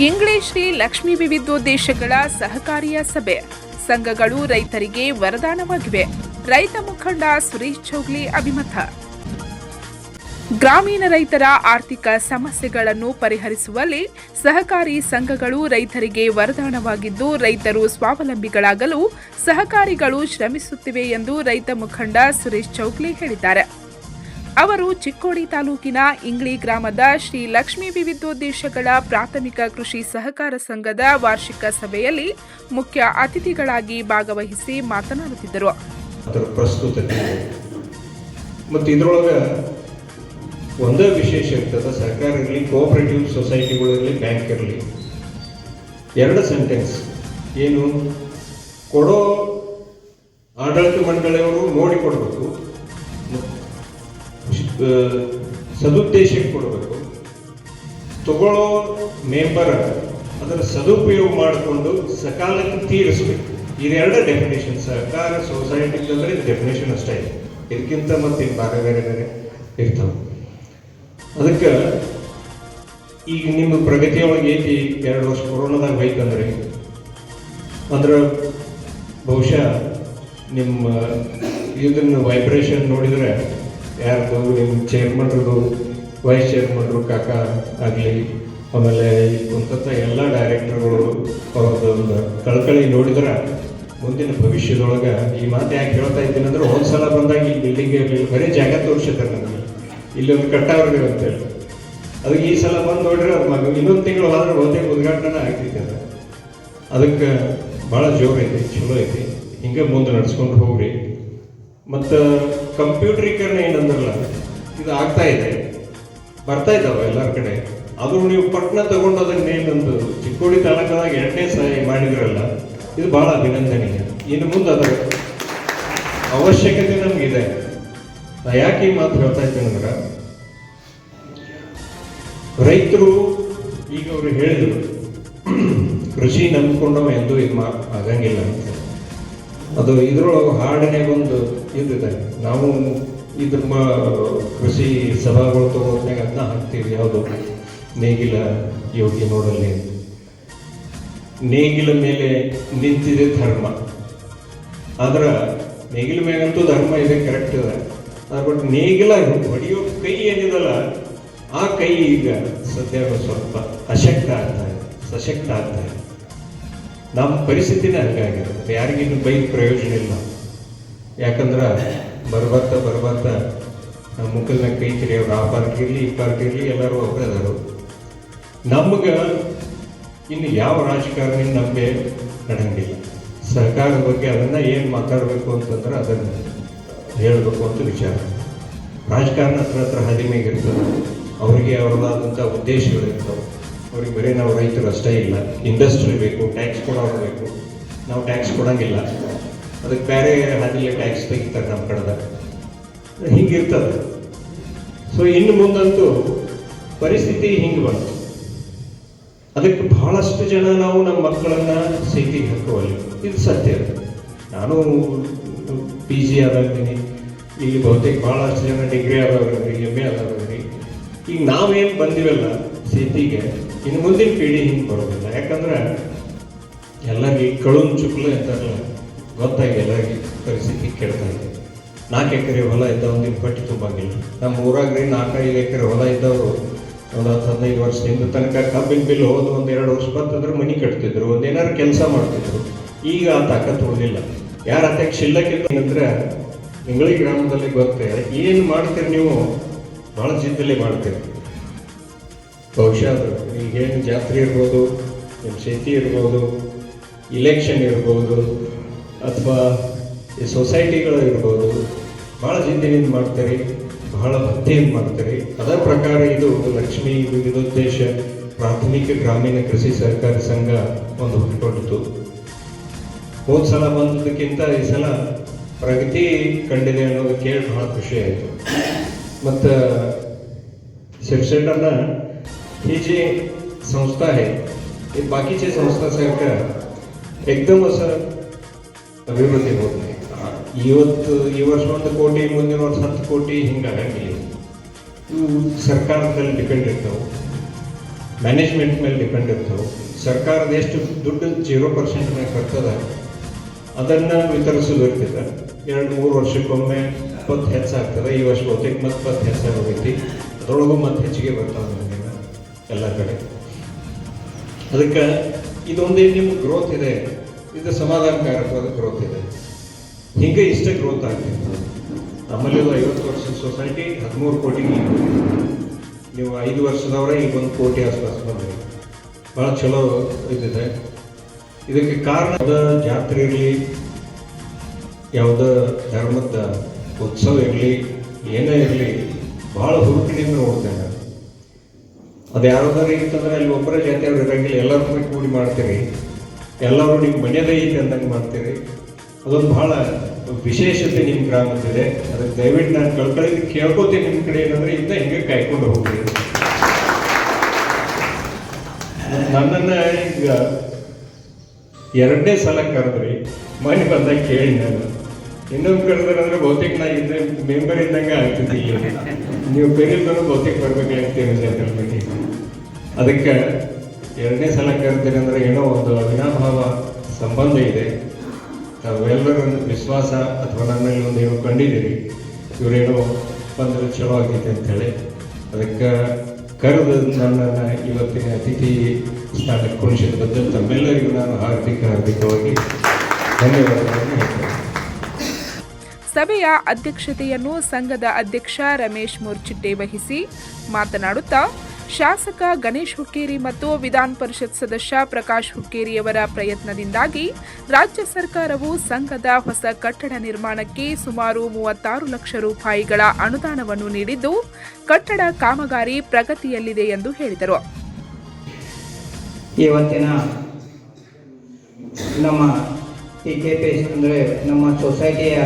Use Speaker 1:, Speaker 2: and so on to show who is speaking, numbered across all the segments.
Speaker 1: English Shri Lakshmi ವಿವಿಧೋದ್ದೇಶಗಳ ಸಹಕಾರಿಯ ಸಭೆ. ಸಂಘಗಳು ರೈತರಿಗೆ ವರದಾನವಾಗಿವೆ. ರೈತ ಮುಖಂಡ ಸುರೇಶ್ ಚೌಗ್ಲಿ ಅಭಿಮತ. ಗ್ರಾಮೀಣ ರೈತರ ಆರ್ಥಿಕ ಸಮಸ್ಯೆಗಳನ್ನು ಪರಿಹರಿಸುವಲ್ಲಿ ಸಹಕಾರಿ ಸಂಘಗಳು ರೈತರಿಗೆ ವರದಾನವಾಗಿದ್ದು, ರೈತರು ಸ್ವಾವಲಂಬಿಗಳಾಗಲು ಸಹಕಾರಿಗಳು ಶ್ರಮಿಸುತ್ತಿವೆ ಎಂದು ರೈತ ಮುಖಂಡ ಸುರೇಶ್ ಚೌಗ್ಲಿ ಹೇಳಿದ್ದಾರೆ. ಅವರು ಚಿಕ್ಕೋಡಿ ತಾಲೂಕಿನ ಇಂಗ್ಳಿ ಗ್ರಾಮದ ಶ್ರೀ ಲಕ್ಷ್ಮೀ ವಿವಿಧೋದ್ದೇಶಗಳ ಪ್ರಾಥಮಿಕ ಕೃಷಿ ಸಹಕಾರ ಸಂಘದ ವಾರ್ಷಿಕ ಸಭೆಯಲ್ಲಿ ಮುಖ್ಯ ಅತಿಥಿಗಳಾಗಿ ಭಾಗವಹಿಸಿ ಮಾತನಾಡುತ್ತಿದ್ದರು.
Speaker 2: ಮತ್ತು ಇದ್ರೊಳಗೆ ಒಂದೇ ವಿಶೇಷ ಇರ್ತದೆ, ಸರ್ಕಾರ ಇರಲಿ ಕೋಆಪರೇಟಿವ್ ಸೊಸೈಟಿಗಳಿರಲಿ ಬ್ಯಾಂಕ್ ಇರಲಿ. ಎರಡು ಸೆಂಟೆನ್ಸ್ ಏನು? ಕೊಡೋ ಆಡಳಿತ ಮಂಡಳಿಯವರು ನೋಡಿ ಕೊಡಬೇಕು. ಸದುದ್ದೇಶಕ್ಕೆ ಕೊಡಬೇಕು. ತಗೊಳ್ಳೋ ಮೆಂಬರ್ ಅದರ ಸದುಪಯೋಗ ಮಾಡಿಕೊಂಡು ಸಕಾಲಕ್ಕೆ ತೀರಿಸಬೇಕು. ಇದೆರಡು ಡೆಫಿನೇಷನ್ ಸರ್ಕಾರ ಸೊಸೈಟಿ ಅಂದ್ರೆ ಡೆಫಿನೇಷನ್ ಅಷ್ಟೇ ಇದೆ. ಇದಕ್ಕಿಂತ ಮತ್ತೆ ಭಾಗ ಬೇರೆ ಬೇರೆ ಇರ್ತವೆ. ಅದಕ್ಕೆ ಈಗ ನಿಮ್ಮ ಪ್ರಗತಿಯೊಳಗೆ ಐತಿ, ಎರಡು ವರ್ಷ ಕೊರೋನಾದಾಗ ಹೋಯ್ತಂದ್ರೆ, ಅಂದ್ರೆ ಬಹುಶಃ ನಿಮ್ಮ, ಇದನ್ನು ವೈಬ್ರೇಷನ್ ನೋಡಿದ್ರೆ ಯಾರ್ದು ನಿಮ್ಮ ಚೇರ್ಮನ್ರದು ವೈಸ್ ಚೇರ್ಮನ್ರು ಕಾಕ ಆಗಲಿ, ಆಮೇಲೆ ಕುಂತ ಎಲ್ಲ ಡೈರೆಕ್ಟರ್ಗಳು ಅವ್ರದ್ದೊಂದು ಕಳ್ಕಳಿ ನೋಡಿದ್ರೆ ಮುಂದಿನ ಭವಿಷ್ಯದೊಳಗೆ ಈ ಮಾತು ಯಾಕೆ ಹೇಳ್ತಾ ಇದ್ದೀನಿ ಅಂದ್ರೆ ಒಂದ್ಸಲ ಬಂದಾಗ ಈ ಬಿಲ್ಡಿಂಗ್ ಇರಲಿಲ್ಲ ಬರೀ ಜಾಗ ತೋರಿಸಿದ್ದಾರೆ ನನಗೆ ಇಲ್ಲೊಂದು ಒಂದು ಅಂತ ಅಂತೇಳಿ. ಅದಕ್ಕೆ ಈ ಸಲ ಬಂದು ನೋಡ್ರಿ ಅದು ಮಗ. ಇನ್ನೊಂದು ತಿಂಗಳು ಹೋದ್ರೆ ಒಂದೇ ಉದ್ಘಾಟನೆ ಆಗ್ತೈತೆ ಅದು. ಅದಕ್ಕೆ ಭಾಳ ಜೋರು ಐತಿ, ಚಲೋ ಐತಿ. ಹಿಂಗೆ ಮುಂದೆ ನಡ್ಸ್ಕೊಂಡು ಹೋಗ್ರಿ. ಮತ್ತು ಕಂಪ್ಯೂಟ್ರೀಕರಣ ಏನಂದ್ರಲ್ಲ, ಇದು ಆಗ್ತಾ ಇದೆ. ಬರ್ತಾ ಇದ್ದಾವೆ ಎಲ್ಲರ ಕಡೆ. ಅದು ನೀವು ಪಟ್ನ ತಗೊಂಡು ಅದನ್ನ ಏನೊಂದು ಚಿಕ್ಕೋಡಿ ತಾಲೂಕದಾಗ ಎರಡನೇ ಸಹಾಯ ಮಾಡಿದ್ರಲ್ಲ, ಇದು ಭಾಳ ಅಭಿನಂದನೀಯ. ಇನ್ನು ಮುಂದೆ ಅದರ ಅವಶ್ಯಕತೆ ನಮಗಿದೆ. ಯಾಕೆ ಈ ಮಾತು ಹೇಳ್ತಾ ಇದ್ದೀನಿ ಅಂದ್ರೆ, ರೈತರು ಈಗ ಅವರು ಹೇಳಿದ್ರು, ಕೃಷಿ ನಂಬಿಕೊಂಡವ ಎಂದು ಇದು ಮಾ ಆಗಂಗಿಲ್ಲ ಅಂತ. ಅದು ಇದ್ರೊಳಗೆ ಹಾಡನೆ ಒಂದು ಇದ್ದಿದೆ ನಾವು ಇದ್ರ ಕೃಷಿ ಸಭಾಗಳು ತಗೋದ್ನಾಗ ಅದನ್ನ ಹಾಕ್ತೀವಿ. ಯಾವುದು? ನೇಗಿಲ ಯೋಗಿ ನೋಡಲ್ಲಿ. ನೇಗಿಲ ಮೇಲೆ ನಿಂತಿದೆ ಧರ್ಮ. ಆದ್ರೆ ನೇಗಿಲ ಮೇಲಂತೂ ಧರ್ಮ ಇದೆ ಕರೆಕ್ಟ್ ಇದೆ. ಬಟ್ ನೇಗಿಲ ಹೊಡೆಯೋ ಕೈ ಏನಿದಲ್ಲ, ಆ ಕೈ ಈಗ ಸದ್ಯ ಸ್ವಲ್ಪ ಅಶಕ್ತ ಆಗ್ತಾ ಇದೆ, ಸಶಕ್ತ ಆಗ್ತಾ ಇದೆ. ನಮ್ಮ ಪರಿಸ್ಥಿತಿನೇ ಹಂಗಾಗಿರುತ್ತೆ ಯಾರಿಗಿನ್ನು ಬೈಕ್ ಪ್ರಯೋಜನ ಇಲ್ಲ. ಯಾಕಂದ್ರೆ ಬರ್ಬರ್ತಾ ಬರ್ಬರ್ತಾ ನಮ್ಮ ಮುಖದ ಮ್ಯಾಗ ಕೈ ತೆರೆಯೋರು ಆ ಪಾರ್ಕ್ ಇರಲಿ, ಈ ಪಾರ್ಕ್ ಇರಲಿ, ಎಲ್ಲರೂ ಒಬ್ಬರೇ ನಮ್ಗೆ ಇನ್ನು ಯಾವ ರಾಜಕಾರಣಿ ನಂಬೆ ನಡೆಯಂಗಿಲ್ಲ. ಸರ್ಕಾರದ ಬಗ್ಗೆ ಅದನ್ನು ಏನು ಮಾತಾಡಬೇಕು ಅಂತಂದ್ರೆ ಅದನ್ನು ಹೇಳಬೇಕು ಅಂತ ವಿಚಾರ. ರಾಜಕಾರಣ ಹತ್ರ ಹತ್ರ ಹದಿಮೆಗಿರ್ತದೆ. ಅವರಿಗೆ ಅವರದಾದಂಥ ಉದ್ದೇಶಗಳಿರ್ತವೆ. ಅವ್ರಿಗೆ ಬರೀ ನಾವು ರೈತರು ಅಷ್ಟೇ ಇಲ್ಲ ಇಂಡಸ್ಟ್ರಿ ಬೇಕು ಟ್ಯಾಕ್ಸ್ ಕೊಡೋರು ಬೇಕು. ನಾವು ಟ್ಯಾಕ್ಸ್ ಕೊಡಂಗಿಲ್ಲ. ಅದಕ್ಕೆ ಬೇರೆ ಹಾದಿಲೆ ಟ್ಯಾಕ್ಸ್ ತೆಗಿತಾರೆ ನಮ್ಮ ಕಡೆದ. ಹಿಂಗಿರ್ತದೆ. ಸೊ ಇನ್ನು ಮುಂದಂತೂ ಪರಿಸ್ಥಿತಿ ಹಿಂಗೆ ಬಂತು. ಅದಕ್ಕೆ ಬಹಳಷ್ಟು ಜನ ನಾವು ನಮ್ಮ ಮಕ್ಕಳನ್ನು ಸೇತಿ ಹಾಕುವಲ್ಲಿ ಇದು ಸತ್ಯ. ನಾನು ಪಿ ಜಿ ಆದಾಗಿದ್ದೀನಿ ಇಲ್ಲಿ ಬಹುತೇಕ ಭಾಳಷ್ಟು ಜನ ಡಿಗ್ರಿ ಆದವ್ರಿ ಎಂ ಎ ಆದವ್ರಿ ಈಗ ನಾವೇನು ಬಂದಿವಲ್ಲ ಸೇತಿಗೆ ಇನ್ನು ಮುಂದೆ ಪೀಳಿ ಹಿಂಗೆ ಬರೋದಿಲ್ಲ. ಯಾಕಂದ್ರೆ ಎಲ್ಲರಿಗೆ ಕಳುನ್ ಚುಕ್ಲು ಅಂತಾರಲ್ಲ ಗೊತ್ತಾಗಿ ಎಲ್ಲರಿಗೆ ಪರಿಸ್ಥಿತಿ ಕೇಳ್ತಾ ಇದೆ. ನಾಲ್ಕು ಎಕರೆ ಹೊಲ ಇದ್ದವ ಒಂದಿನ ಪಟ್ಟಿ ತುಂಬಂಗಿಲ್ಲ ನಮ್ಮ ಊರಾಗ್ರಿ ನಾಲ್ಕೈದು ಎಕರೆ ಹೊಲ ಇದ್ದವರು ಒಂದು ಹತ್ತು ಹದಿನೈದು ವರ್ಷದಿಂದ ತನಕ ಕಬ್ಬಿನ ಬಿಲ್ ಹೋದ ಒಂದು ಎರಡು ವರ್ಷ ಬಂತಂದ್ರೆ ಮನಿ ಕಟ್ತಿದ್ರು ಒಂದೇನಾದ್ರು ಕೆಲಸ ಮಾಡ್ತಿದ್ರು. ಈಗ ಆ ತಾಕತ್ತು ಉಳಿದಿಲ್ಲ ಯಾರ ಅತ್ಯಾಗ ಶಿಲ್ಲಕ್ಕಿಲ್ಲ ಅಂದ್ರೆ ಗ್ರಾಮದಲ್ಲಿ ಗೊತ್ತೇ, ಏನು ಮಾಡ್ತೀರಿ ನೀವು? ಭಾಳ ಜಿದ್ದಲ್ಲಿ ಮಾಡ್ತೀರಿ. ಬಹುಶಃ ಈಗೇನು ಜಾತ್ರೆ ಇರ್ಬೋದು ನಿಮ್ಮ ಶೆತಿ ಇರ್ಬೋದು ಇಲೆಕ್ಷನ್ ಇರ್ಬೋದು, ಅಥವಾ ಈ ಸೊಸೈಟಿಗಳು ಇರ್ಬೋದು ಭಾಳ ಜಿದ್ದಿನಿಂದ ಮಾಡ್ತಾರೆ, ಬಹಳ ಭಕ್ತಿಯಿಂದ ಮಾಡ್ತಾರೆ. ಅದರ ಪ್ರಕಾರ ಇದು ಲಕ್ಷ್ಮೀ ವಿವಿಧೋದ್ದೇಶ, ಪ್ರಾಥಮಿಕ ಗ್ರಾಮೀಣ ಕೃಷಿ ಸಹಕಾರಿ ಸಂಘ ಒಂದು ಹುಟ್ಟಿಕೊಂಡಿತು ಹೋದ ಸಲ ಬಂದದಕ್ಕಿಂತ ಈ ಸಲ ಪ್ರಗತಿ ಕಂಡಿದೆ ಅನ್ನೋದು ಕೇಳಿ ಬಹಳ ಆಯಿತು. ಮತ್ತು ಶಿರ್ಸೆಟ್ಟನ್ನು ही जी संस्था आहे हे बाकीचे संस्थासारखं एकदम असं ಅಭಿವೃದ್ಧಿ ಹೋದ ಇವತ್ತು ಈ ವರ್ಷ ಒಂದು ಕೋಟಿ ಮುಂದಿನ ವರ್ಷ ಹತ್ತು ಕೋಟಿ ಹಿಂಗೆ ಆಗಂಗಿಲ್ಲ ಇವು ಸರ್ಕಾರದಲ್ಲಿ ಡಿಪೆಂಡ್ ಇರ್ತಾವೆ ಮ್ಯಾನೇಜ್ಮೆಂಟ್ ಮೇಲೆ ಡಿಪೆಂಡ್ ಇರ್ತವೆ ಸರ್ಕಾರದ ಎಷ್ಟು ದುಡ್ಡು ಜೀರೋ ಪರ್ಸೆಂಟ್ ಮೇಲೆ ಬರ್ತದೆ ಅದನ್ನು ವಿತರಿಸೋದು ಇರ್ತದೆ ಎರಡು ಮೂರು ವರ್ಷಕ್ಕೊಮ್ಮೆ ಇಪ್ಪತ್ತು ಹೆಚ್ಚಾಗ್ತದೆ ಈ ವರ್ಷ ಬಹುತೇಕ ಮತ್ತೆ ಇಪ್ಪತ್ತು ಹೆಚ್ಚಾಗೋಗೈತಿ ಅದರೊಳಗೂ ಮತ್ತೆ ಹೆಚ್ಚಿಗೆ ಬರ್ತಾವೆ ನಮಗೆಲ್ಲ ಎಲ್ಲ ಕಡೆ ಅದಕ್ಕೆ ಇದೊಂದೇ ನಿಮ್ಗೆ ಗ್ರೋತ್ ಇದೆ. ಇದು ಸಮಾಧಾನಕಾರಕವಾದ ಗ್ರೋತ್ ಇದೆ. ಹಿಂಗೆ ಇಷ್ಟೇ ಗ್ರೋತ್ ಆಗ್ತಿತ್ತು. ನಮ್ಮಲ್ಲಿ ಐವತ್ತು ವರ್ಷದ ಸೊಸೈಟಿ ಹದಿಮೂರು ಕೋಟಿ ನೀವು ಐದು ವರ್ಷದವರೇ ಈಗ ಒಂದು ಕೋಟಿ ಆಸ್ಪಾಸ್ ಬಂದ್ರಿ. ಭಾಳ ಚಲೋ ಇದಿದೆ. ಇದಕ್ಕೆ ಕಾರಣ ಜಾತ್ರೆ ಇರಲಿ, ಯಾವುದೋ ಧರ್ಮದ ಉತ್ಸವ ಇರಲಿ, ಏನೇ ಇರಲಿ ಭಾಳ ಹುರುಪಿನಿಂದ ನೋಡ್ತೇನೆ. ಅದು ಯಾವ್ದಾರು ಇತ್ತಂದ್ರೆ ಅಲ್ಲಿ ಒಬ್ಬರೇ ಜಾತಿಯವ್ರು ಇರಂಗಿಲ್ಲ. ಎಲ್ಲರೂ ಕೂಡ ಮಾಡ್ತೀರಿ. ಎಲ್ಲರೂ ನಿಮ್ಮ ಮನೆಯದೇ ಐತೆ ಅಂದಂಗೆ ಮಾಡ್ತೀರಿ. ಅದೊಂದು ಬಹಳ ವಿಶೇಷತೆ ನಿಮ್ಮ ಗ್ರಾಮದಿದೆ ಅದಕ್ಕೆ ದಯವಿಟ್ಟು ನಾನು ಕಳ್ಕೊಳ್ಳಿ ಕೇಳ್ಕೊತೀನಿ ನಿಮ್ಮ ಕಡೆ ಏನಂದ್ರೆ ಇಂದ ಹಿಂಗೆ ಕಾಯ್ಕೊಂಡು ಹೋಗ್ತೀನಿ ನನ್ನನ್ನು ಈಗ ಎರಡನೇ ಸಲ ಕರೆದ್ರಿ. ಮನೆ ಬಂದಾಗ ಕೇಳಿ ನಾನು. ಇನ್ನೊಂದು ಕರೆದ್ರೆ ಬಹುತೇಕ ನಾ ಇದ್ರೆ ಮೆಂಬರ್ ಇದ್ದಂಗೆ ಆಗ್ತದೆ ನೀವು ಕರೀತಾರೆ ಬಹುತೇಕ ಬರ್ಬೇಕಾಗ್ತೇವೆ ಜಾತ್ರೆ ಬಗ್ಗೆ ಅದಕ್ಕೆ ಎರಡನೇ ಸಲ ಕರಿತೀನಿ ಅಂದ್ರೆ ಏನೋ ಒಂದು ಅವಿನಾಭಾವ ಸಂಬಂಧ ಇದೆ. ತಾವೆಲ್ಲರ ವಿಶ್ವಾಸ ಅಥವಾ ನನ್ನಲ್ಲಿ ಒಂದು ಏನೋ ಕಂಡಿದ್ದೀರಿ. ಇವರೇನೋ ಬಂದರೆ ಚಲೋ ಆಗೈತೆ ಅಂತೇಳಿ ಅದಕ್ಕೆ ಕರೆದು ನನ್ನನ್ನು ಇವತ್ತಿನ ಅತಿಥಿ ಸ್ಥಾನಕ್ಕೆ ಕುಣಿಸಿದ ಬದಲು ತಮ್ಮೆಲ್ಲರಿಗೂ ನಾನು ಹಾರ್ದಿಕ, ಹಾರ್ದಿಕವಾಗಿ ಧನ್ಯವಾದಗಳನ್ನು ಹೇಳ್ತೇನೆ.
Speaker 1: ಸಭೆಯ ಅಧ್ಯಕ್ಷತೆಯನ್ನು ಸಂಘದ ಅಧ್ಯಕ್ಷ ರಮೇಶ್ ಮುರ್ಚಿಟ್ಟೆ ವಹಿಸಿ ಮಾತನಾಡುತ್ತಾ ಶಾಸಕ ಗಣೇಶ್ ಹುಕ್ಕೇರಿ ಮತ್ತು ವಿಧಾನ ಪರಿಷತ್ ಸದಸ್ಯ ಪ್ರಕಾಶ್ ಹುಕ್ಕೇರಿಯವರ ಪ್ರಯತ್ನದಿಂದಾಗಿ ರಾಜ್ಯ ಸರ್ಕಾರವು ಸಂಘದ ಹೊಸ ಕಟ್ಟಡ ನಿರ್ಮಾಣಕ್ಕೆ ಸುಮಾರು ಮೂವತ್ತಾರು ಲಕ್ಷ ರೂಪಾಯಿಗಳ ಅನುದಾನವನ್ನು ನೀಡಿದ್ದು, ಕಟ್ಟಡ ಕಾಮಗಾರಿ ಪ್ರಗತಿಯಲ್ಲಿದೆ ಎಂದು ಹೇಳಿದರು.
Speaker 3: ಇವತ್ತಿನ ನಮ್ಮ ನಮ್ಮ ಸೊಸೈಟಿಯ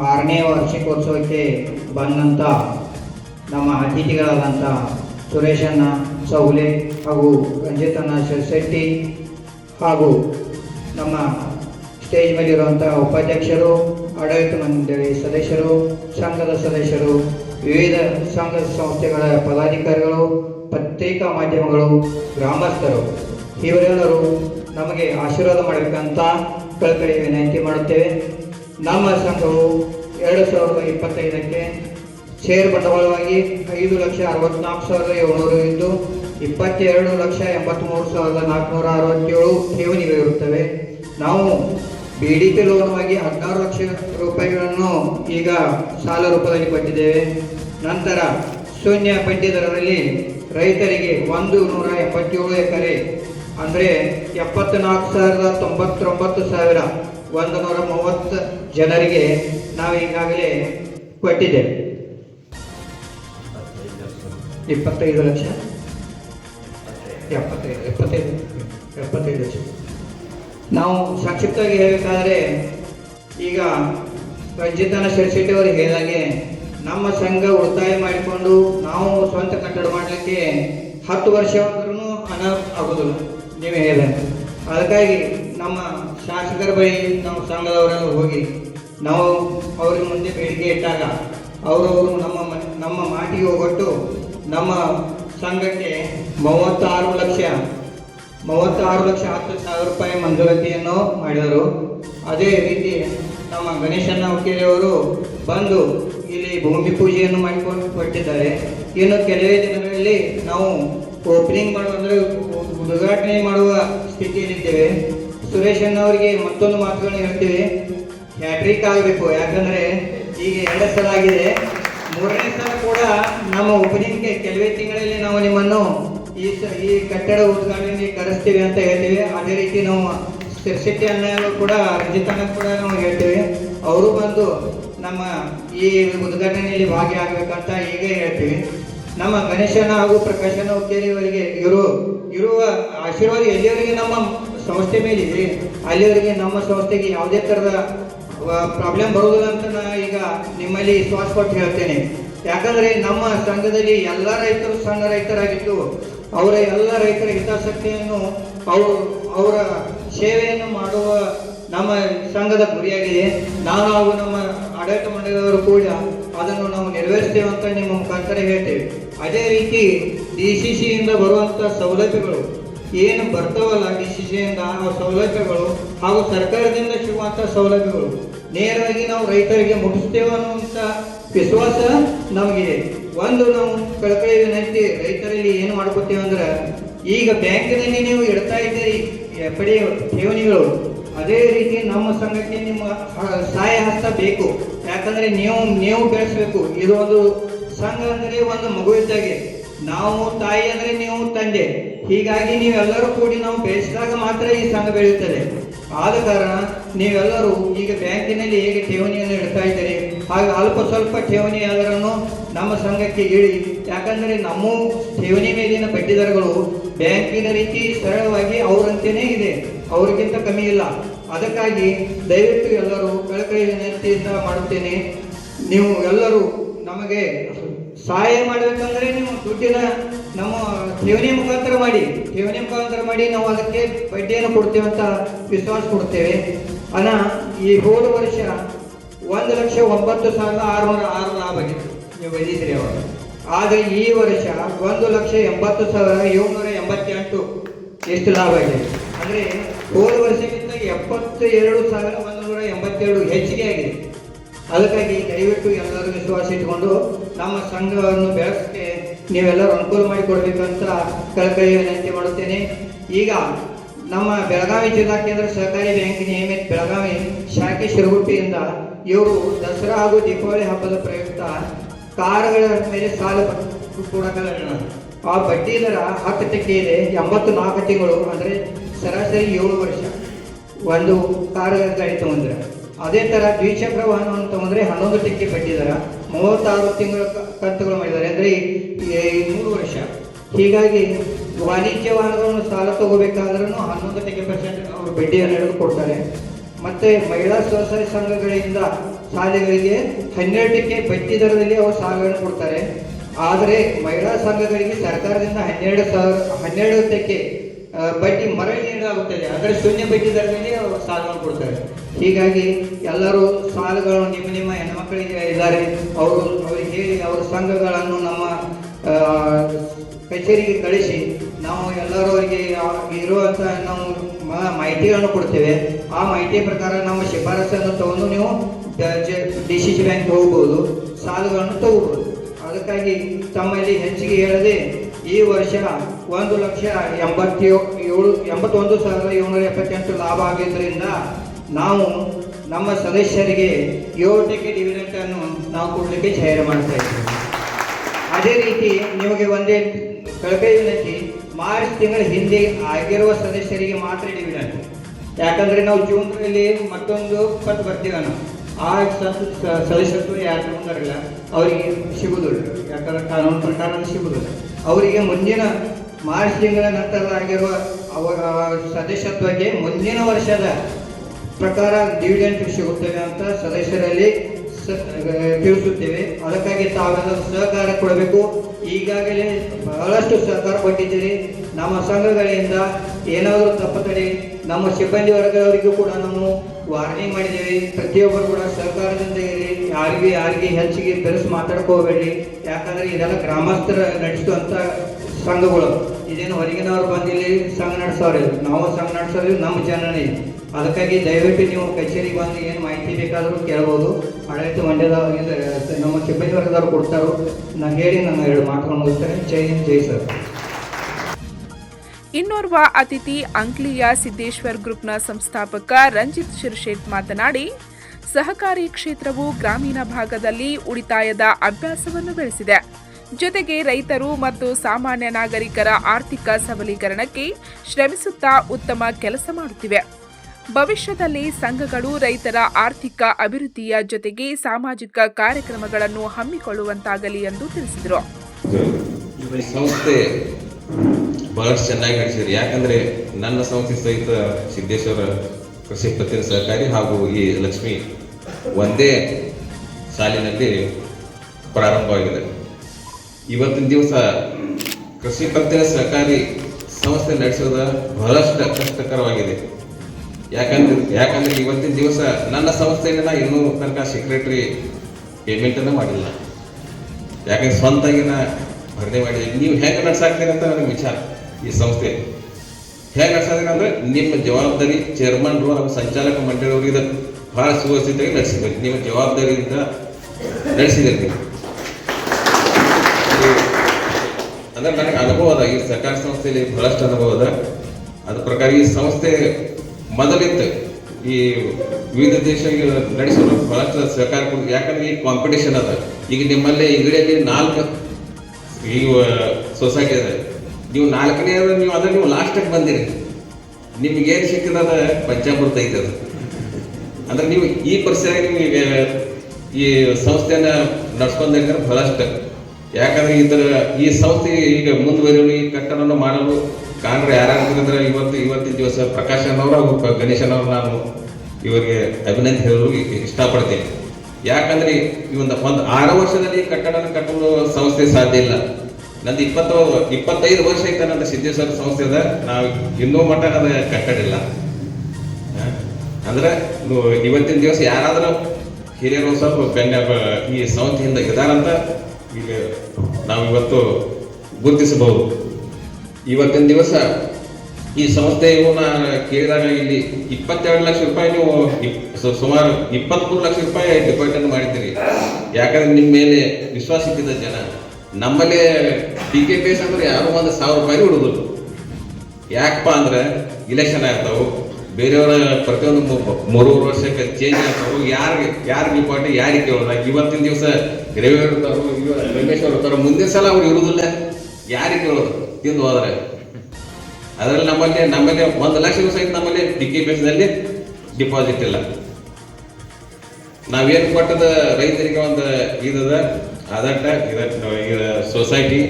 Speaker 3: ಆರನೇ ವಾರ್ಷಿಕೋತ್ಸವಕ್ಕೆ ಬಂದಂಥ ನಮ್ಮ ಅತಿಥಿಗಳಾದಂಥ ಸುರೇಶಣ್ಣ ಸೌಲೆ ಹಾಗೂ ರಂಜಿತಣ್ಣ ಶೆಟ್ಟಿ ಹಾಗೂ ನಮ್ಮ ಸ್ಟೇಜ್ ಮೇಲಿರುವಂಥ ಉಪಾಧ್ಯಕ್ಷರು, ಆಡಳಿತ ಮಂಡಳಿ ಸದಸ್ಯರು, ಸಂಘದ ಸದಸ್ಯರು, ವಿವಿಧ ಸಂಘ ಸಂಸ್ಥೆಗಳ ಪದಾಧಿಕಾರಿಗಳು ಪತ್ರಿಕಾ ಮಾಧ್ಯಮಗಳು, ಗ್ರಾಮಸ್ಥರು. ಇವರೆಲ್ಲರೂ ನಮಗೆ ಆಶೀರ್ವಾದ ಮಾಡಬೇಕಂತ ಕಳಕಳಿ ವಿನಂತಿ ಮಾಡುತ್ತೇವೆ. ನಮ್ಮ ಸಂಘವು ಎರಡು ಸಾವಿರದ ಇಪ್ಪತ್ತೈದಕ್ಕೆ ಷೇರ್ ಬಂಡವಾಳವಾಗಿ ಐದು ಲಕ್ಷ ಅರವತ್ನಾಲ್ಕು ಸಾವಿರದ ಏಳ್ನೂರು ಇದ್ದು ಇಪ್ಪತ್ತೆರಡು ಲಕ್ಷ ಎಂಬತ್ತ್ಮೂರು ಸಾವಿರದ ನಾಲ್ಕುನೂರ ಅರವತ್ತೇಳು ಠೇವಣಿಗಳಿರುತ್ತವೆ ನಾವು ಬಿ ಡಿ ಪಿ ಲೋನ್ವಾಗಿ ಹದಿನಾರು ಲಕ್ಷ ರೂಪಾಯಿಗಳನ್ನು ಈಗ ಸಾಲ ರೂಪದಲ್ಲಿ ಕೊಟ್ಟಿದ್ದೇವೆ. ನಂತರ ಶೂನ್ಯ ಬಡ್ಡಿ ದರದಲ್ಲಿ ರೈತರಿಗೆ ಒಂದು ನೂರ ಎಪ್ಪತ್ತೇಳು ಎಕರೆ, ಅಂದರೆ ಎಪ್ಪತ್ತ್ನಾಲ್ಕು ಸಾವಿರದ ತೊಂಬತ್ತೊಂಬತ್ತು ಸಾವಿರ ಒಂದು ನೂರ ಮೂವತ್ತು ಜನರಿಗೆ ನಾವು ಈಗಾಗಲೇ ಕೊಟ್ಟಿದ್ದೇವೆ. ಇಪ್ಪತ್ತೈದು ಲಕ್ಷ. ಎಪ್ಪತ್ತೈದು ಎಪ್ಪತ್ತೈದು ಎಪ್ಪತ್ತೈದು ಲಕ್ಷ. ನಾವು ಸಂಕ್ಷಿಪ್ತವಾಗಿ ಹೇಳಬೇಕಾದ್ರೆ ಈಗ ರಂಜಿತನ ಶೆಟ್ಟಿ ಅವರು ಹೇಳಿದಾಗೆ, ನಮ್ಮ ಸಂಘ ಉಳಿತಾಯ ಮಾಡಿಕೊಂಡು ನಾವು ಸ್ವಂತ ಕಟ್ಟಡ ಮಾಡಲಿಕ್ಕೆ ಹತ್ತು ವರ್ಷವಾದ್ರೂ ಹಣ ಆಗೋದಿಲ್ಲ. ನೀವೇ ಹೇಳಿದಂಗೆ ಅದಕ್ಕಾಗಿ ನಮ್ಮ ಶಾಸಕರ ಬಳಿ ನಾವು ಸಂಘದವರೆಲ್ಲ ಹೋಗಿ ನಾವು ಅವ್ರ ಮುಂದೆ ಬೇಡಿಕೆ ಇಟ್ಟಾಗ ಅವರವರು ನಮ್ಮ ನಮ್ಮ ಮಾಟಿಗೆ ಹೋಗೊಟ್ಟು ನಮ್ಮ ಸಂಘಕ್ಕೆ ಮೂವತ್ತಾರು ಲಕ್ಷ ಮೂವತ್ತಾರು ಲಕ್ಷ ಹತ್ತು ಸಾವಿರ ರೂಪಾಯಿ ಮಂಜೂರತಿಯನ್ನು ಮಾಡಿದರು. ಅದೇ ರೀತಿ ನಮ್ಮ ಗಣೇಶನ ಹುಕ್ಕೇರಿಯವರು ಬಂದು ಇಲ್ಲಿ ಭೂಮಿ ಪೂಜೆಯನ್ನು ಮಾಡಿಕೊಂಡು ಕೊಟ್ಟಿದ್ದಾರೆ ಇನ್ನು ಕೆಲವೇ ದಿನಗಳಲ್ಲಿ ನಾವು ಓಪನಿಂಗ್ ಮಾಡುವ ಉದ್ಘಾಟನೆ ಮಾಡುವ ಸ್ಥಿತಿಯಲ್ಲಿದ್ದೇವೆ. ಸುರೇಶ್ ಅಣ್ಣವರಿಗೆ ಮತ್ತೊಂದು ಮಾತುಗಳನ್ನು ಹೇಳ್ತೀವಿ. ಹ್ಯಾಟ್ರಿಕ್ ಆಗಬೇಕು ಯಾಕಂದ್ರೆ ಈಗ ಎರಡು ಸಲ ಆಗಿದೆ. ಮೂರನೇ ಸಲ ಕೂಡ ನಮ್ಮ ಓಪನಿಂಗ್ಗೆ ಕೆಲವೇ ತಿಂಗಳಲ್ಲಿ ನಾವು ನಿಮ್ಮನ್ನು ಈ ಈ ಕಟ್ಟಡ ಉದ್ಘಾಟನೆ ಕರೆಸ್ತೀವಿ ಅಂತ ಹೇಳ್ತೀವಿ. ಅದೇ ರೀತಿ ನಾವು ಶಿರ್ಶೆಟ್ಟಿ ಅನ್ನ ಕೂಡ, ರಂಜಿತ್ ಅನ್ನ ಕೂಡ ನಾವು ಹೇಳ್ತೀವಿ. ಅವರು ಬಂದು ನಮ್ಮ ಈ ಉದ್ಘಾಟನೆಯಲ್ಲಿ ಭಾಗಿಯಾಗಬೇಕಂತ ಈಗ ಹೇಳ್ತೀವಿ. ನಮ್ಮ ಗಣೇಶನ ಹಾಗೂ ಪ್ರಕಾಶನ ಉದ್ಯೋಗಿಗಳಿಗೆ ಇರು, ಇರುವ ಆಶೀರ್ವಾದ ಎಲ್ಲಿಯವರೆಗೆ ನಮ್ಮ ಸಂಸ್ಥೆ ಮೇಲಿದೆ? ಅಲ್ಲಿಯವರಿಗೆ ನಮ್ಮ ಸಂಸ್ಥೆಗೆ ಯಾವುದೇ ಥರದ ಪ್ರಾಬ್ಲಮ್ ಬರುವುದಿಲ್ಲ ಅಂತ ನಾ ಈಗ ನಿಮ್ಮಲ್ಲಿ ವಿಶ್ವಾಸ ಕೊಟ್ಟು ಹೇಳ್ತೇನೆ. ಯಾಕಂದ್ರೆ ನಮ್ಮ ಸಂಘದಲ್ಲಿ ಎಲ್ಲ ರೈತರು ಸಣ್ಣ ರೈತರಾಗಿದ್ದು, ಅವರ ಎಲ್ಲ ರೈತರ ಹಿತಾಸಕ್ತಿಯನ್ನು ಅವರು ಅವರ ಸೇವೆಯನ್ನು ಮಾಡುವ ನಮ್ಮ ಸಂಘದ ಗುರಿಯಾಗಿದೆ. ನಾನು ಹಾಗೂ ನಮ್ಮ ಆಡಳಿತ ಮಂಡಳಿಯವರು ಕೂಡ ಅದನ್ನು ನಾವು ನೆರವೇರಿಸ್ತೇವೆ ಅಂತ ನಿಮ್ಮ ಮುಖಾಂತರ ಹೇಳ್ತೇವೆ. ಅದೇ ರೀತಿ ಡಿ ಸಿ ಸಿಯಿಂದ ಬರುವಂಥ ಸೌಲಭ್ಯಗಳು ಏನು ಬರ್ತಾವಲ್ಲ ಡಿ ಸಿ ಸಿಯಿಂದ ಸೌಲಭ್ಯಗಳು ಹಾಗೂ ಸರ್ಕಾರದಿಂದ ಸಿಗುವಂಥ ಸೌಲಭ್ಯಗಳು. ನೇರವಾಗಿ ನಾವು ರೈತರಿಗೆ ಮುಟ್ಟಿಸ್ತೇವೆ ಅನ್ನುವಂಥ ವಿಶ್ವಾಸ ನಮಗಿದೆ ಒಂದು ನಾವು ಕಳಕಳಿ ವಿನಂತಿ, ರೈತರಲ್ಲಿ ಏನು ಮಾಡ್ಕೋತೀವಿ ಅಂದ್ರೆ, ಈಗ ಬ್ಯಾಂಕಿನಲ್ಲಿ ನೀವು ಇಡ್ತಾ ಇದ್ದೀರಿ ಪಡೆಯ ಠೇವಣಿಗಳು. ಅದೇ ರೀತಿ ನಮ್ಮ ಸಂಘಕ್ಕೆ ನಿಮ್ಮ ಸಹಾಯ ಹಸ್ತ ಬೇಕು. ಯಾಕಂದ್ರೆ ನೀವು ನೀವು ಬೆಳೆಸಬೇಕು. ಇದು ಒಂದು ಸಂಘ ಅಂದರೆ ಒಂದು ಮಗುವಿದ್ದಾಗೆ. ನಾವು ತಾಯಿ ಅಂದ್ರೆ ನೀವು ತಂದೆ. ಹೀಗಾಗಿ ನೀವೆಲ್ಲರೂ ಕೂಡಿ ನಾವು ಬೆಳೆಸಿದಾಗ ಮಾತ್ರ ಈ ಸಂಘ ಬೆಳೆಯುತ್ತದೆ. ಆದ ಕಾರಣ ನೀವೆಲ್ಲರೂ ಈಗ ಬ್ಯಾಂಕಿನಲ್ಲಿ ಹೇಗೆ ಠೇವಣಿಯನ್ನು ಇಡ್ತಾ ಇದ್ದೀರಿ? ಹಾಗೆ ಅಲ್ಪ ಸ್ವಲ್ಪ ಠೇವಣಿ ಆದರನ್ನು ನಮ್ಮ ಸಂಘಕ್ಕೆ ಇಳಿ ಯಾಕಂದರೆ ನಮ್ಮ ಠೇವಣಿ ಮೇಲಿನ ಬಡ್ಡಿದರಗಳು ಬ್ಯಾಂಕಿನ ರೀತಿ ಸರಳವಾಗಿ ಅವರಂತೆಯೇ ಇದೆ. ಅವರಿಗಿಂತ ಕಮ್ಮಿ ಇಲ್ಲ. ಅದಕ್ಕಾಗಿ ದಯವಿಟ್ಟು ಎಲ್ಲರೂ ಕಳಕಳಿ ವಿನಂತಿಯಿಂದ ಮಾಡುತ್ತೇನೆ. ನೀವು ಎಲ್ಲರೂ ನಮಗೆ ಸಹಾಯ ಮಾಡಬೇಕಂದ್ರೆ ನೀವು ದುಡ್ಡಿನ ನಮ್ಮ ಠೇವಣಿ ಮುಖಾಂತರ ಮಾಡಿ, ಠೇವಣಿ ಮುಖಾಂತರ ಮಾಡಿ ನಾವು ಅದಕ್ಕೆ ಬಡ್ಡಿಯನ್ನು ಕೊಡ್ತೇವೆ ಅಂತ ವಿಶ್ವಾಸ ಕೊಡ್ತೇವೆ. ಅನ ಈ ಹೋದ ವರ್ಷ ಒಂದು ಲಕ್ಷ ಒಂಬತ್ತು ಸಾವಿರದ ಆರುನೂರ ಆರು ಲಾಭ ಆಗಿತ್ತು. ನೀವು ಬಂದಿದ್ರಿ ಅವಾಗ. ಆದರೆ ಈ ವರ್ಷ ಒಂದು ಲಕ್ಷ ಎಂಬತ್ತು ಸಾವಿರ ಏಳ್ನೂರ ಎಂಬತ್ತೆಂಟು ಎಷ್ಟು ಲಾಭ ಆಗಿದೆ ಅಂದರೆ ಹೋದ ವರ್ಷಕ್ಕಿಂತ ಎಪ್ಪತ್ತು ಎರಡು ಸಾವಿರ ಒಂದು ನೂರ ಎಂಬತ್ತೆರಡು ಹೆಚ್ಚಿಗೆ ಆಗಿದೆ. ಅದಕ್ಕಾಗಿ ದಯವಿಟ್ಟು ಎಲ್ಲರೂ ವಿಶ್ವಾಸ ಇಟ್ಕೊಂಡು ನಮ್ಮ ಸಂಘವನ್ನು ಬೆಳೆಸಕ್ಕೆ ನೀವೆಲ್ಲರೂ ಅನುಕೂಲ ಮಾಡಿಕೊಡ್ಬೇಕಂತ ಕಳಕಳಿ ವಿನಂತಿ ಮಾಡುತ್ತೇನೆ. ಈಗ ನಮ್ಮ ಬೆಳಗಾವಿ ಜಿಲ್ಲಾ ಕೇಂದ್ರ ಸಹಕಾರಿ ಬ್ಯಾಂಕ್ ನಿಯಮಿತ ಬೆಳಗಾವಿ ಶಾಖೆ ಶಿರಗುಟ್ಟಿಯಿಂದ ಇವರು ದಸರಾ ಹಾಗೂ ದೀಪಾವಳಿ ಹಬ್ಬದ ಪ್ರಯುಕ್ತ ಕಾರುಗಳ ಮೇಲೆ ಸಾಲ ಕೊಡಗಲ್ಲ ಆ ಬಡ್ಡಿ ದರ ಹತ್ತು ಟಕ್ಕೆ ಇದೆ ಎಂಬತ್ತು ನಾಲ್ಕು ತಿಂಗಳು, ಅಂದರೆ ಸರಾಸರಿ ಏಳು ವರ್ಷ. ಒಂದು ಕಾರು ಗಾಡಿ ತಗೊಂಡ್ರೆ. ಅದೇ ಥರ ದ್ವಿಚಕ್ರ ವಾಹನವನ್ನು ತಗೊಂಡ್ರೆ ಹನ್ನೊಂದು ಟಕ್ಕೆ ಕಟ್ಟಿದ್ದಾರೆ ದರ ಮೂವತ್ತಾರು ತಿಂಗಳ ಕಂತುಗಳು ಮಾಡಿದ್ದಾರೆ. ಅಂದರೆ ಮೂರು ವರ್ಷ. ಹೀಗಾಗಿ ವಾಣಿಜ್ಯ ವಾಹನಗಳನ್ನು ಸಾಲ ತಗೋಬೇಕಾದ್ರೂ ಹನ್ನೊಂದು ಟಕ್ಕೆ ಪರ್ಸೆಂಟ್ ಅವರು ಬಡ್ಡಿಯನ್ನು ಹಿಡಿದು ಕೊಡ್ತಾರೆ. ಮತ್ತೆ ಮಹಿಳಾ ಸ್ವಸಹಾಯ ಸಂಘಗಳಿಂದ ಶಾಲೆಗಳಿಗೆ ಹನ್ನೆರಡು ಟಕ್ಕೆ ಬಡ್ಡಿ ದರದಲ್ಲಿ ಅವರು ಸಾಲಗಳನ್ನು ಕೊಡ್ತಾರೆ. ಆದರೆ ಮಹಿಳಾ ಸಂಘಗಳಿಗೆ ಸರ್ಕಾರದಿಂದ ಹನ್ನೆರಡು ಸಾವಿರ, ಹನ್ನೆರಡು ಟಕ್ಕೆ ಬಡ್ಡಿ ಮರಳಿ ನೀಡಲಾಗುತ್ತದೆ. ಅಂದರೆ ಶೂನ್ಯ ಬಡ್ಡಿ ದರದಲ್ಲಿ ಅವರು ಸಾಲವನ್ನು ಕೊಡ್ತಾರೆ. ಹೀಗಾಗಿ ಎಲ್ಲರೂ ಸಾಲುಗಳು ನಿಮ್ಮ ನಿಮ್ಮ ಹೆಣ್ಮಕ್ಕಳಿಗೆ ಇದ್ದಾರೆ. ಅವರು ಅವರಿಗೆ ಹೇಳಿ ಅವರ ಸಂಘಗಳನ್ನು ನಮ್ಮ ಕಚೇರಿಗೆ ಕಳಿಸಿ ನಾವು ಎಲ್ಲರೂ ಅವರಿಗೆ ಇರುವಂತಹ ನಾವು ಮಾಹಿತಿಗಳನ್ನು ಕೊಡ್ತೇವೆ. ಆ ಮಾಹಿತಿ ಪ್ರಕಾರ ನಮ್ಮ ಶಿಫಾರಸನ್ನು ತಗೊಂಡು ನೀವು ಡಿ ಸಿ ಸಿ ಬ್ಯಾಂಕ್ ಹೋಗ್ಬೋದು, ಸಾಲಗಳನ್ನು ತಗೋಬೋದು. ಅದಕ್ಕಾಗಿ ತಮ್ಮಲ್ಲಿ ಹೆಚ್ಚಿಗೆ ಹೇಳದೆ ಈ ವರ್ಷ ಒಂದು ಲಕ್ಷ ಎಂಬತ್ತೇಳು, ಏಳು, ಎಂಬತ್ತೊಂದು ಸಾವಿರದ ಏಳ್ನೂರ ಎಪ್ಪತ್ತೆಂಟು ಲಾಭ ಆಗಿದ್ದರಿಂದ ನಾವು ನಮ್ಮ ಸದಸ್ಯರಿಗೆ ಏಳು ಟಿಕೆಟ್ ಡಿವಿಡೆಂಟ್ ಅನ್ನು ನಾವು ಕೊಡಲಿಕ್ಕೆ ಜಾಹೀರು ಮಾಡ್ತಾ ಇದ್ದೀವಿ. ಅದೇ ರೀತಿ ನಿಮಗೆ ಒಂದೇ ಕಳಪೆ ವಿನಂತಿ, ಮಾರ್ಚ್ ತಿಂಗಳ ಹಿಂದೆ ಆಗಿರುವ ಸದಸ್ಯರಿಗೆ ಮಾತ್ರ ಡಿವಿಡೆಂಟ್ ಯಾಕಂದ್ರೆ ನಾವು ಜೂನ್ನಲ್ಲಿ ಮತ್ತೊಂದು ಪತ್ ಬರ್ತೀವಿ ನಾವು ಆ ಸದಸ್ಯತ್ವ ಯಾರು ತಗೊಂಡಾರಿಲ್ಲ, ಅವರಿಗೆ ಸಿಗುವುದಿಲ್ಲ. ಯಾಕಂದ್ರೆ ಕಾನೂನು ಪ್ರಕಾರ ಸಿಗುವುದಿಲ್ಲ. ಅವರಿಗೆ ಮುಂದಿನ ಮಾರ್ಚ್ ತಿಂಗಳ ನಂತರ ಆಗಿರುವ ಅವರ ಸದಸ್ಯತ್ವಕ್ಕೆ ಮುಂದಿನ ವರ್ಷದ ಪ್ರಕಾರ ಡಿವಿಡೆಂಟ್ ಸಿಗುತ್ತವೆ ಅಂತ ಸದಸ್ಯರಲ್ಲಿ ತಿಳಿಸುತ್ತೇವೆ. ಅದಕ್ಕಾಗಿ ತಾವೆಲ್ಲ ಸಹಕಾರ ಕೊಡಬೇಕು. ಈಗಾಗಲೇ ಬಹಳಷ್ಟು ಸಹಕಾರ ಕೊಟ್ಟಿದ್ದೀರಿ. ನಮ್ಮ ಸಂಘಗಳಿಂದ ಏನಾದರೂ ತಪ್ಪತಡೆ ನಮ್ಮ ಸಿಬ್ಬಂದಿ ವರ್ಗದವರಿಗೂ ಕೂಡ ನಾವು ವಾರ್ನಿಂಗ್ ಮಾಡಿದ್ದೀವಿ. ಪ್ರತಿಯೊಬ್ಬರು ಕೂಡ ಸಹಕಾರದಿಂದ ಇರಲಿ ಯಾರಿಗೆ ಯಾರಿಗೆ ಹೆಚ್ಚಿಗೆ ಬೆರೆಸಿ ಮಾತಾಡ್ಕೋಬೇಡಿ. ಯಾಕಂದ್ರೆ ಇದೆಲ್ಲ ಗ್ರಾಮಸ್ಥರ ನಡೆಸುವಂತ ಸಂಘಗಳು. ಇದೇನು ಹೊರಗಿನವ್ರು ಬಂದಿಲ್ಲಿ ಸಂಘ ನಡೆಸೋರಿ ನಾವು ಸಂಘ ನಡೆಸೋರಿ ನಮ್ಮ ಜನನೇ ಅದಕ್ಕಾಗಿ ದಯವಿಟ್ಟು ನೀವು ಕಚೇರಿಗೆ ಬಂದು ಏನು ಮಾಹಿತಿ ಬೇಕಾದರೂ ಕೇಳ್ಬೋದು. ಆಡಳಿತ ಮಂಡ್ಯದ ನಮ್ಮ ಸಿಬ್ಬಂದಿ ವರ್ಗದವ್ರು ಕೊಡ್ತಾರೋ ನಾನು ಹೇಳಿ ನನ್ನ ಎರಡು ಮಾತುಗಳು ಮುಗಿಸ್ತಾರೆ ಜೈ ಹಿಂದ್ ಜೈ ಸರ್
Speaker 1: ಇನ್ನೋರ್ವ ಅತಿಥಿ ಅಂಕ್ಲಿಯ ಸಿದ್ದೇಶ್ವರ್ ಗ್ರೂಪ್ನ ಸಂಸ್ಥಾಪಕ ರಂಜಿತ್ ಶಿರ್ಶೇಟ್ ಮಾತನಾಡಿ ಸಹಕಾರಿ ಕ್ಷೇತ್ರವು ಗ್ರಾಮೀಣ ಭಾಗದಲ್ಲಿ ಉಳಿತಾಯದ ಅಭ್ಯಾಸವನ್ನು ಬೆಳೆಸಿದೆ. ಜೊತೆಗೆ ರೈತರು ಮತ್ತು ಸಾಮಾನ್ಯ ನಾಗರಿಕರ ಆರ್ಥಿಕ ಸಬಲೀಕರಣಕ್ಕೆ ಶ್ರಮಿಸುತ್ತಾ ಉತ್ತಮ ಕೆಲಸ ಮಾಡುತ್ತಿವೆ. ಭವಿಷ್ಯದಲ್ಲಿ ಸಂಘಗಳು ರೈತರ ಆರ್ಥಿಕ ಅಭಿವೃದ್ಧಿಯ ಜೊತೆಗೆ ಸಾಮಾಜಿಕ ಕಾರ್ಯಕ್ರಮಗಳನ್ನು ಹಮ್ಮಿಕೊಳ್ಳುವಂತಾಗಲಿ ಎಂದು ತಿಳಿಸಿದರು.
Speaker 4: ಸಂಸ್ಥೆ ಬಹಳಷ್ಟು ಚೆನ್ನಾಗಿ ನಡೆಸಿದ್ರು. ಯಾಕಂದ್ರೆ ನನ್ನ ಸಂಸ್ಥೆ ಸಹಿತ ಸಿದ್ದೇಶ್ವರ ಕೃಷಿ ಪತ್ತಿನ ಸಹಕಾರಿ ಹಾಗೂ ಈ ಲಕ್ಷ್ಮಿ ಒಂದೇ ಸಾಲಿನಲ್ಲಿ ಪ್ರಾರಂಭವಾಗಿದೆ. ಇವತ್ತಿನ ದಿವಸ ಕೃಷಿ ಪತ್ತಿನ ಸಹಕಾರಿ ಸಂಸ್ಥೆ ನಡೆಸೋದ ಬಹಳಷ್ಟು ಕಷ್ಟಕರವಾಗಿದೆ. ಯಾಕಂದ್ರೆ ಯಾಕಂದ್ರೆ ಇವತ್ತಿನ ದಿವಸ ನನ್ನ ಸಂಸ್ಥೆಯಿಂದ ಇನ್ನೂ ತನಕ ಸೆಕ್ರೆಟರಿ ಪೇಮೆಂಟನ್ನು ಮಾಡಿಲ್ಲ. ಯಾಕಂದ್ರೆ ಸ್ವಂತಾಗಿನ ನಾ ಭರಣೆ ಮಾಡಿದೆ. ನೀವು ಹೆಂಗೆ ನಡೆಸಾಕ್ತೀರಿ ಅಂತ ನನಗೆ ವಿಚಾರ ಈ ಸಂಸ್ಥೆ. ಹೇಗೆ ನಡೆಸಿದ್ರೆ ಅಂದ್ರೆ ನಿಮ್ಮ ಜವಾಬ್ದಾರಿ ಚೇರ್ಮನ್ ಹಾಗೂ ಸಂಚಾಲಕ ಮಂಡಳಿಯವರು ಇದನ್ನು ಬಹಳ ಸುವ್ಯವಸ್ಥಿತವಾಗಿ ನಡೆಸಿದ್ರಿ ನಿಮ್ಮ ಜವಾಬ್ದಾರಿಯಿಂದ ನಡೆಸಿದ್ರಿ ನೀವು ಅಂದ್ರೆ ನನಗೆ ಅನುಭವ ಅದ ಈ ಸರ್ಕಾರಿ ಸಂಸ್ಥೆಯಲ್ಲಿ ಬಹಳಷ್ಟು ಅನುಭವ ಅದ ಅದ್ರ ಪ್ರಕಾರ ಈ ಸಂಸ್ಥೆ ಮೊದಲಿತ್ತು ಈ ವಿವಿಧ ದೇಶ ನಡೆಸಲು ಬಹಳಷ್ಟು ಸಹಕಾರ ಯಾಕಂದ್ರೆ ಈ ಕಾಂಪಿಟೇಷನ್ ಅದ. ಈಗ ನಿಮ್ಮಲ್ಲಿ ಈಗಡೆಯಲ್ಲಿ ನಾಲ್ಕು ಈಗ ಸೊಸೈಟಿ ಅದ. ನೀವು ನಾಲ್ಕನೇ ನೀವು ಅದ ನೀವು ಲಾಸ್ಟಿಗೆ ಬಂದಿರಿ. ನಿಮ್ಗೆ ಏನು ಸಿಕ್ಕಿದ ಪಂಚಾಮೃತ ಅದು. ಅಂದ್ರೆ ನೀವು ಈ ಪರಿಸರ ನೀವು ಈ ಸಂಸ್ಥೆಯನ್ನ ನಡ್ಸ್ಕೊಂಡ್ರೆ ಬಹಳಷ್ಟು ಯಾಕಂದ್ರೆ ಇದರ ಈ ಸಂಸ್ಥೆ ಈಗ ಮುಂದುವರಿಯಲು ಈ ಕಟ್ಟಡವನ್ನು ಮಾಡಲು ಕಾಂಗ್ರೆಸ್ ಯಾರಂತಂದ್ರೆ ಇವತ್ತು, ಇವತ್ತಿನ ದಿವಸ ಪ್ರಕಾಶ್ ಅನ್ನೋರು ಹಾಗೂ ಪ- ಗಣೇಶನ್ ಅವರು ನಾನು ಇವರಿಗೆ ಅಭಿನಂದನೆ ಹೇಳಲು ಇಷ್ಟಪಡ್ತೇನೆ. ಯಾಕಂದ್ರೆ ಈ ಒಂದು ಒಂದು ಆರು ವರ್ಷದಲ್ಲಿ ಈ ಕಟ್ಟಡನ ಕಟ್ಟಲು ಸಂಸ್ಥೆ ಸಾಧ್ಯ ಇಲ್ಲ. ನಂದು ಇಪ್ಪತ್ತು, ಇಪ್ಪತ್ತೈದು ವರ್ಷ ಐತೆ ನನ್ನ ಸಿದ್ದೇಶ್ವರ ಸಂಸ್ಥೆ ಅದ. ನಾವು ಇನ್ನೂ ಮಟ್ಟ ಅದ ಕಟ್ಟಡಿಲ್ಲ ಹ? ಅಂದ್ರೆ ಇವತ್ತಿನ ದಿವಸ ಯಾರಾದರೂ ಹಿರಿಯರು ಸ್ವಲ್ಪ ಬೆನ್ನ ಈ ಸಂಸ್ಥೆಯಿಂದ ಇದಾರಂತ ಈಗ ನಾವು ಇವತ್ತು ಗುರುತಿಸಬಹುದು. ಇವತ್ತಿನ ದಿವಸ ಈ ಸಂಸ್ಥೆಯು ನಾನು ಕೇಳಿದಾಗ ಇಲ್ಲಿ ಇಪ್ಪತ್ತೆರಡು ಲಕ್ಷ ರೂಪಾಯಿ ನೀವು ಸುಮಾರು ಇಪ್ಪತ್ಮೂರು ಲಕ್ಷ ರೂಪಾಯಿ ಡಿಪಾಸಿಟ್ ಮಾಡಿದ್ದೀರಿ. ಯಾಕಂದ್ರೆ ನಿಮ್ಮ ಮೇಲೆ ವಿಶ್ವಾಸ ಇದ್ದ ಜನ. ನಮ್ಮಲ್ಲಿ ಟಿ ಕೆ ಪಿ ಅಂದ್ರೆ ಯಾರು ಒಂದು ಸಾವಿರ ರೂಪಾಯಿ ಹುಡುಗರು. ಯಾಕಪ್ಪ ಅಂದ್ರೆ ಇಲೆಕ್ಷನ್ ಆಗ್ತಾವು. ಬೇರೆಯವರ ಪ್ರತಿಯೊಂದು ಮೂರು ವರ್ಷಕ್ಕೆ ಚೇಂಜ್ ಆಗ್ತಾವು. ಯಾರಿಗೆ ಯಾರಿಗೆ ಇಂಪಾರ್ಟೆಂಟ್ ಯಾರಿಗೆ ಕೇಳೋದ ಇವತ್ತಿನ ದಿವಸ ರವಿ ಇವರು ವೆಂಕಟೇಶ್ ಅವ್ರು ಮುಂದಿನ ಸಲ ಅವ್ರು ಇರುವುದಿಲ್ಲ. ಯಾರಿಗೆ ಕೇಳೋದು? ತಿಂದು ಹೋದ್ರೆ. ಅದರಲ್ಲಿ ನಮ್ಮಲ್ಲಿ ನಮ್ಮಲ್ಲಿ ಒಂದು ಲಕ್ಷ ಸಹಿತ ನಮ್ಮಲ್ಲಿ ಡಿಕ್ಕಿ ನಲ್ಲಿ ಡಿಪಾಸಿಟ್ ಇಲ್ಲ. ನಾವೇನು ಕೊಟ್ಟದ ರೈತರಿಗೆ ಒಂದು ಇದದ ಅದಟ್ಟ ಇದ ಸೊಸೈಟಿ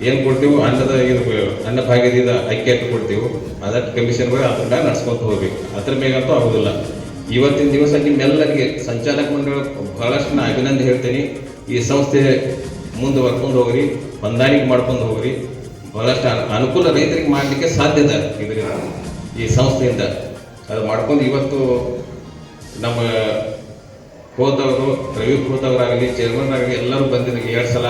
Speaker 4: ಏನು ಕೊಡ್ತೀವಿ ಅನ್ನದ ಇದು, ಅನ್ನ ಭಾಗ್ಯದಿಂದ ಅಕ್ಕಿ ಕೊಡ್ತೀವಿ ಅದಟ್ಟು ಕಮಿಷನ್ ಅದನ್ನ ನಡ್ಸ್ಕೊತ ಹೋಗ್ಬೇಕು. ಅದ್ರ ಮೇಗಂತೂ ಆಗುದಿಲ್ಲ. ಇವತ್ತಿನ ದಿವಸ ನಿಮ್ಮೆಲ್ಲರಿಗೆ ಸಂಚಾಲಕ ಮಂಡಳ ಬಹಳಷ್ಟು ನಾ ಅಭಿನಂದನೆ ಹೇಳ್ತೀನಿ. ಈ ಸಂಸ್ಥೆ ಮುಂದೆ ಬರ್ಕೊಂಡು ಹೋಗ್ರಿ, ಹೊಂದಾಣಿಕೆ ಮಾಡ್ಕೊಂಡು ಹೋಗ್ರಿ. ಬಹಳಷ್ಟು ಅನು- ಅನುಕೂಲ ರೈತರಿಗೆ ಮಾಡಲಿಕ್ಕೆ ಸಾಧ್ಯ ಇದರಿಂದ ಈ ಸಂಸ್ಥೆಯಿಂದ ಅದು ಮಾಡ್ಕೊಂಡು ಇವತ್ತು ನಮ್ಮ ಹೋದವರು ರವಿ ಹೋದವರಾಗಲಿ ಚೇರ್ಮನ್ ಆಗಲಿ, ಎಲ್ಲರೂ ಬಂದಿದ್ರು ಎರಡು ಸಲ.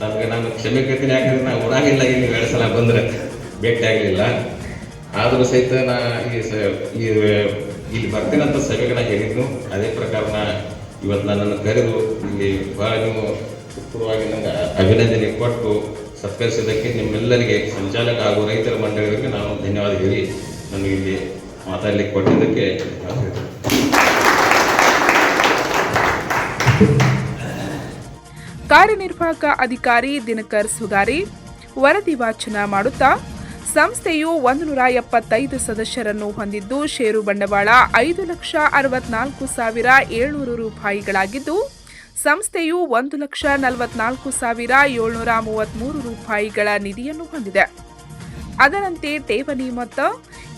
Speaker 4: ನಮಗೆ ನಾನು ಕ್ಷಮೆ ಕೇಳ್ತೀನಿ, ಯಾಕಂದ್ರೆ ನಾನು ಊರಾಗಿಲ್ಲ ಇಲ್ಲಿ ಎರಡು ಸಲ ಬಂದ್ರೆ. ಭೇಟಿ ಆಗಲಿಲ್ಲ. ಆದರೂ ಸಹಿತ ನಾ ಈ ಸ, ಈ ಇಲ್ಲಿ ಬರ್ತೀನಂತ ಸಭೆಗೆ ನಾ ಹೇಳಿದ್ನು ಅದೇ ಪ್ರಕಾರ ಇವತ್ತು ನನ್ನನ್ನು ಕರೆದು ಇಲ್ಲಿ ಬಹಳ ನೀವು ಪೂರ್ವವಾಗಿ ನಂಗೆ ಅಭಿನಂದನೆ ಕೊಟ್ಟು ಸತ್ಕರಿಸಿದ್ದಕ್ಕೆ ನಿಮ್ಮೆಲ್ಲರಿಗೆ ಸಂಚಾಲಕ ಹಾಗೂ ರೈತರ ಮಂಡಳಿಗಳಿಗೆ ನಾನು ಧನ್ಯವಾದ ಹೇಳಿ ನನಗೆ ಇಲ್ಲಿ ಮಾತಾಡಲಿಕ್ಕೆ ಕೊಟ್ಟಿದ್ದಕ್ಕೆ.
Speaker 1: ಕಾರ್ಯನಿರ್ವಾಹಕ ಅಧಿಕಾರಿ ದಿನಕರ್ ಸುಗಾರಿ ವರದಿ ವಾಚನ ಮಾಡುತ್ತಾ ಸಂಸ್ಥೆಯು ಒಂದು ನೂರ ಎಪ್ಪತ್ತೈದು ಸದಸ್ಯರನ್ನು ಹೊಂದಿದ್ದು ಷೇರು ಬಂಡವಾಳ ಐದು ಲಕ್ಷ ಅರವತ್ನಾಲ್ಕು ಸಾವಿರ ಏಳ್ನೂರು ರೂಪಾಯಿಗಳಾಗಿದ್ದು, ಸಂಸ್ಥೆಯು ಒಂದು ಲಕ್ಷ ನಲವತ್ನಾಲ್ಕು ಸಾವಿರ ಏಳ್ನೂರ ಮೂವತ್ತ್ಮೂರು ರೂಪಾಯಿಗಳ ನಿಧಿಯನ್ನು ಹೊಂದಿದೆ. ಅದರಂತೆ ಠೇವಣಿ ಮೊತ್ತ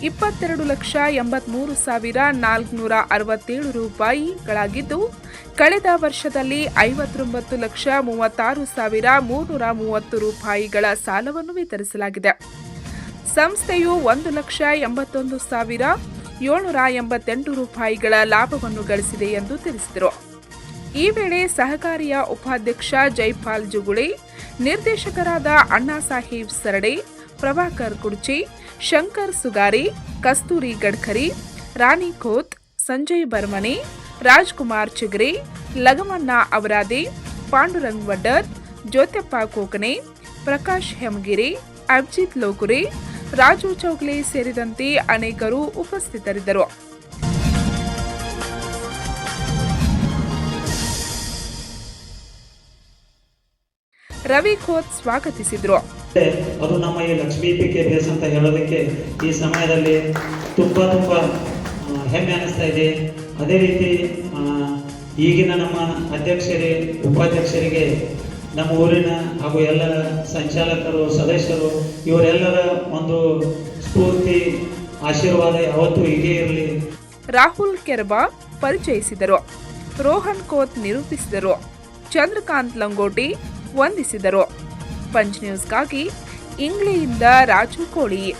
Speaker 1: ಇಪ್ಪತ್ತೆರಡು ಲಕ್ಷ ಎಂಬತ್ಮೂರು ಸಾವಿರ ನಾಲ್ಕುನೂರ ಅರವತ್ತೇಳು ರೂಪಾಯಿಗಳಾಗಿದ್ದು, ಕಳೆದ ವರ್ಷದಲ್ಲಿ ಐವತ್ತೊಂಬತ್ತು ಲಕ್ಷ ಮೂವತ್ತಾರು ಸಾವಿರ ಮೂರ್ನೂರ ಮೂವತ್ತು ರೂಪಾಯಿಗಳ ಸಾಲವನ್ನು ವಿತರಿಸಲಾಗಿದೆ. ಸಂಸ್ಥೆಯು ಒಂದು ಲಕ್ಷ ಎಂಬತ್ತೊಂದು ಸಾವಿರ ಏಳುನೂರ ಎಂಬತ್ತೆಂಟು ರೂಪಾಯಿಗಳ ಲಾಭವನ್ನು ಗಳಿಸಿದೆ ಎಂದು ತಿಳಿಸಿದರು. ಈ ವೇಳೆ ಸಹಕಾರಿಯ ಉಪಾಧ್ಯಕ್ಷ ಜೈಪಾಲ್ ಜುಗುಳಿ, ನಿರ್ದೇಶಕರಾದ ಅಣ್ಣಾ ಸಾಹೇಬ್ ಸರಡೆ, ಪ್ರಭಾಕರ್ ಕುರ್ಚಿ ಶಂಕರ್ ಸುಗಾರಿ, ಕಸ್ತೂರಿ ಗಡ್ಕರಿ, ರಾಣಿ ಖೋತ್ ಸಂಜಯ್ ಬರ್ಮನೆ, ರಾಜ್ಕುಮಾರ್ ಚಿಗ್ರೆ, ಲಗಮಣ್ಣ ಅವರಾದಿ, ಪಾಂಡುರಂಗ್ ವಡ್ಡರ್, ಜ್ಯೋತ್ಯಪ್ಪ ಕೋಕನೆ, ಪ್ರಕಾಶ್ ಹೆಮಗಿರಿ, ಅಭಿಜಿತ್ ಲೋಕುರೆ ರಾಜು ಚೌಗ್ಲೆ ಸೇರಿದಂತೆ ಅನೇಕರು ಉಪಸ್ಥಿತರಿದ್ದರು. ರವಿ ಖೋತ್ ಸ್ವಾಗತಿಸಿದ್ರು.
Speaker 5: ಅದು ನಮ್ಮ ಈ ಲಕ್ಷ್ಮೀ ಪಿ ಕೆ ಬೇಸ್ ಅಂತ ಹೇಳೋದಕ್ಕೆ ಈ ಸಮಯದಲ್ಲಿ ತುಂಬಾ ತುಂಬಾ ಹೆಮ್ಮೆ ಅನಿಸ್ತಾ ಇದೆ. ಅದೇ ರೀತಿ ಈಗಿನ ನಮ್ಮ ಅಧ್ಯಕ್ಷರೇ, ಉಪಾಧ್ಯಕ್ಷರಿಗೆ ನಮ್ಮ ಊರಿನ ಹಾಗೂ ಎಲ್ಲರ ಸಂಚಾಲಕರು, ಸದಸ್ಯರು, ಇವರೆಲ್ಲರ ಒಂದು ಸ್ಫೂರ್ತಿ, ಆಶೀರ್ವಾದ ಯಾವತ್ತೂ ಹೀಗೆ ಇರಲಿ.
Speaker 1: ರಾಹುಲ್ ಕೆರಬಾ ಪರಿಚಯಿಸಿದರು. ರೋಹನ್ ಕೋತ್ ನಿರೂಪಿಸಿದರು. ಚಂದ್ರಕಾಂತ್ ಲಂಗೋಟಿ ವಂದಿಸಿದರು. ಪಂಚ್ ನ್ಯೂಸ್ಗಾಗಿ ಇಂಗ್ಲೆಯಿಂದ ರಾಜು ಕೋಳಿ.